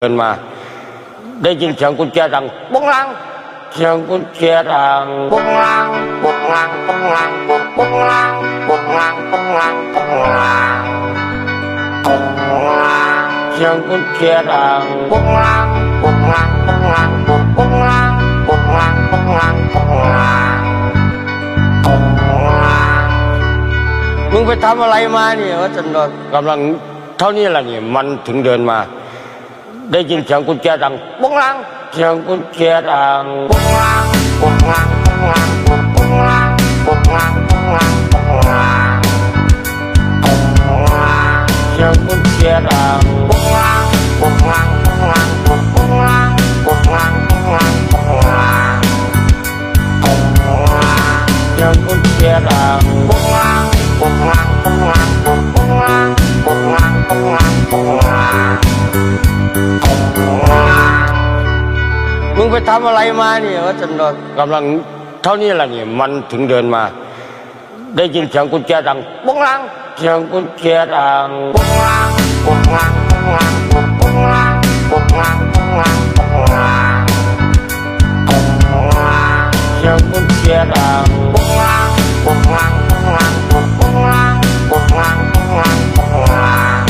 เดินมาได้ยินเสียงกุญแจดังปุ้งลังเสียงกุญแจดังปุ้งลังปุ้งลังปุ้งลังปุ้งปุ้งลังปุ้งลังปุ้งลังปุ้งลังปุ้งลังเสียงกุญแจดังปุ้งลังปุ้งลังปุ้งลังปุ้งปุ้งลังปุ้งลังปุ้งลังปุ้งลังปุ้งลังมึงไปทำอะไรมาเนี่ยว่าจันดกำลังเท่านี้แหละเนี่ยมันถึงเดินมา ได้ยินเสียงกุญแจดังปุ้งลังเสียงกุญแจดังปุ้งลังปุ้งลังปุ้งลังปุ้งปุ้งลังปุ้งลังปุ้งลัง มึงไปทำอะไรมาเนี่ยว่าจันดกำลังเท่านี้แหละเนี่ยมันถึงเดินมา ได้ยินเสียงกุญแจดังปุ้งลังเสียงกุญแจดังปุ้งลังปุ้งลังปุ้งลังปุ้งลังปุ้งลังปุ้งลังปุ้งลังปุ้งลังเสียงกุญแจดังปุ้งลังปุ้งลังปุ้งลังปุ้งปุ้งลังปุ้งลังปุ้งลังปุ้งลัง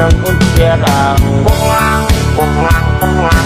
yang kunci dalam bungang bungang bungang bungang bungang bungang วงวางวง